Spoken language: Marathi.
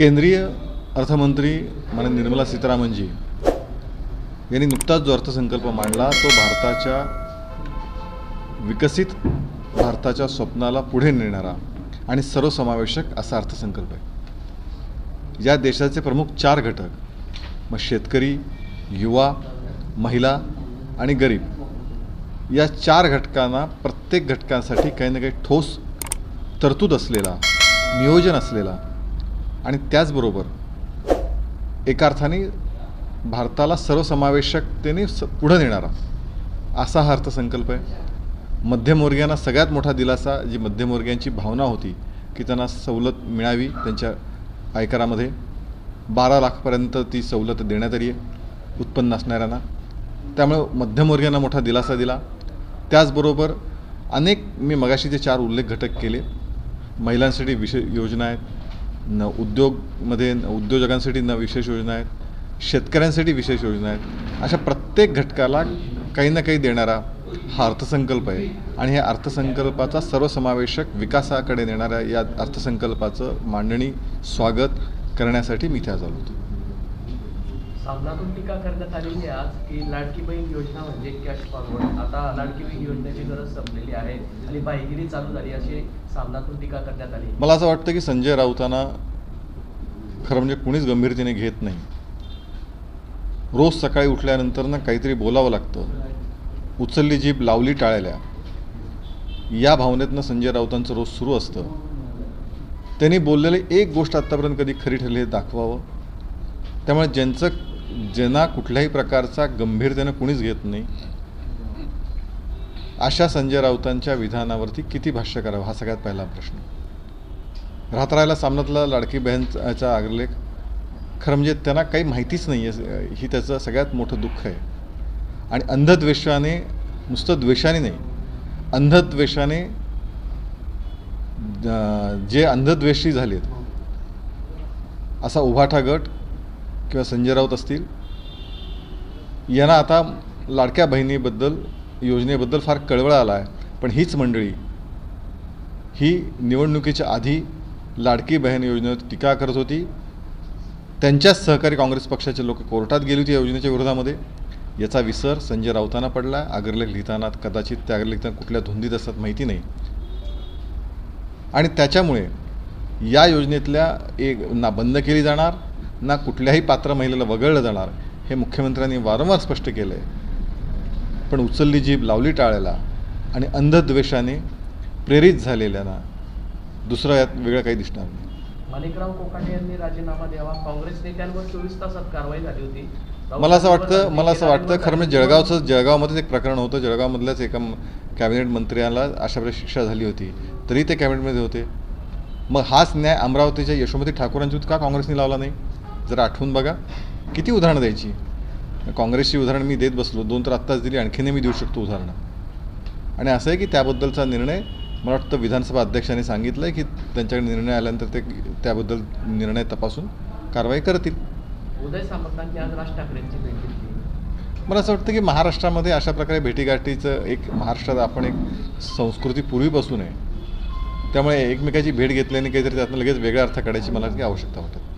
केंद्रीय अर्थमंत्री माननीय निर्मला सीतारामनजी यांनी नुकताच जो अर्थसंकल्प मांडला तो भारताच्या विकसित भारताच्या स्वप्नाला पुढे नेणारा आणि सर्वसमावेशक असा अर्थसंकल्प आहे. या देशाचे प्रमुख चार घटक मग शेतकरी युवा महिला आणि गरीब या चार घटकांना प्रत्येक घटकांसाठी काही ना काही ठोस तरतूद असलेला नियोजन असलेला आणि त्याचबरोबर एका अर्थाने भारताला सर्वसमावेशकतेने स पुढं नेणारा असा हा अर्थसंकल्प आहे. मध्यमवर्गीयांना सगळ्यात मोठा दिलासा जी मध्यमवर्गीयांची भावना होती की त्यांना सवलत मिळावी त्यांच्या आयकरामध्ये. बारा लाखपर्यंत ती सवलत देण्यात आली आहे उत्पन्न असणाऱ्यांना. त्यामुळे मध्यमवर्गीयांना मोठा दिलासा दिला. त्याचबरोबर अनेक मी मगाशी जे चार उल्लेख घटक केले. महिलांसाठी विशेष योजना आहेत. न उद्योगमध्ये न उद्योजकांसाठी न विशेष योजना आहेत शेतकऱ्यांसाठी विशेष योजना आहेत अशा प्रत्येक घटकाला काही ना काही देणारा हा अर्थसंकल्प आहे. आणि ह्या अर्थसंकल्पाचा सर्वसमावेशक विकासाकडे नेणाऱ्या या अर्थसंकल्पाचं मांडणी स्वागत करण्यासाठी मी इथे चालवतो होतो. सामनातून टीका करण्यात आलेली आहे आज की लाडकी बहीण योजना म्हणजे कॅश फॉरवर्ड आता लाडकी बहीण योजनेची गरज संपलेली आहे आणि बाईगिरी चालू झाली अशी सामनातून टीका करण्यात आली. मला असं वाटतं की संजय राऊतांना खरं म्हणजे कुणीच गंभीरतेने घेत नाही. रोज सकाळी उठल्यानंतर ना काहीतरी बोलावं लागतं. उचलली जीभ लावली टाळल्या या भावनेतनं संजय राऊतांचं रोज सुरू असतं. त्यांनी बोललेली एक गोष्ट आत्तापर्यंत कधी खरी ठरली हे दाखवावं. त्यामुळे ज्यांचं ज्यांना कुठल्याही प्रकारचा गंभीरतेनं कुणीच घेत नाही अशा संजय राऊतांच्या विधानावरती किती भाष्य करावं? हा सगळ्यात पहिला प्रश्न. राहत राहायला सामन्यातला लाडकी बहनचा अग्रलेख खरं म्हणजे त्यांना काही माहितीच नाही आहे ही त्याचं सगळ्यात मोठं दुःख आहे. आणि अंधद्वेषाने नुसतं द्वेषाने नाही अंधद्वेषाने जे अंधद्वेषी झालेत असा उभाठा गट किंवा संजय राऊत असतील यांना आता लाडक्या बहिणीबद्दल योजनेबद्दल फार कळवळ आला आहे. पण हीच मंडळी ही निवडणुकीच्या आधी लाडकी बहीण योजनेवर टीका करत होती. त्यांच्याच सहकारी काँग्रेस पक्षाचे लोक कोर्टात गेली होती या योजनेच्या विरोधामध्ये. याचा विसर संजय राऊतांना पडला. अग्रलेख लिहिताना कदाचित त्या अग्रलेख लिहिताना कुठल्या धुंदीत असतात माहिती नाही. आणि त्याच्यामुळे या योजनेतल्या एक ना बंद केली जाणार ना कुठल्याही पात्र महिलेला वगळलं जाणार हे मुख्यमंत्र्यांनी वारंवार स्पष्ट केलं आहे पण उचलली जीभ लावली टाळायला आणि अंधद्वेषाने प्रेरित झालेल्यांना दुसरं यात वेगळं काही दिसणार नाही. माणिकराव कोकाटे यांनी राजीनामा द्यावा. काँग्रेस नेत्यांवर चोवीस तासात कारवाई झाली होती. मला असं वाटतं मला असं वाटतं खरं म्हणजे. जळगावचं जळगावमध्येच एक प्रकरण होतं. जळगावमधल्याच एका कॅबिनेट मंत्र्याला अशा प्रकारे शिक्षा झाली होती. तरी ते कॅबिनेटमध्ये होते. मग हाच न्याय अमरावतीच्या यशोमती ठाकूरांच्या का काँग्रेसने लावला नाही? जरा आठवून बघा किती उदाहरणं द्यायची? काँग्रेसची उदाहरणं मी देत बसलो दोन तर आत्ताच दिली आणखीनही मी देऊ शकतो उदाहरणं. आणि असं आहे की त्याबद्दलचा निर्णय मला वाटतं विधानसभा अध्यक्षांनी सांगितलं आहे की त्यांच्याकडे निर्णय आल्यानंतर ते त्याबद्दल निर्णय तपासून कारवाई करतील. उदय आज राज ठाकरेंची भेट घेतली. मला असं वाटतं की महाराष्ट्रामध्ये अशा प्रकारे भेटीगाठीचं एक महाराष्ट्रात आपण एक संस्कृती पूर्वीपासून आहे. त्यामुळे एकमेकाची भेट घेतल्याने काहीतरी त्यातनं लगेच वेगळा अर्थ काढायची मला आवश्यकता वाटत नाही.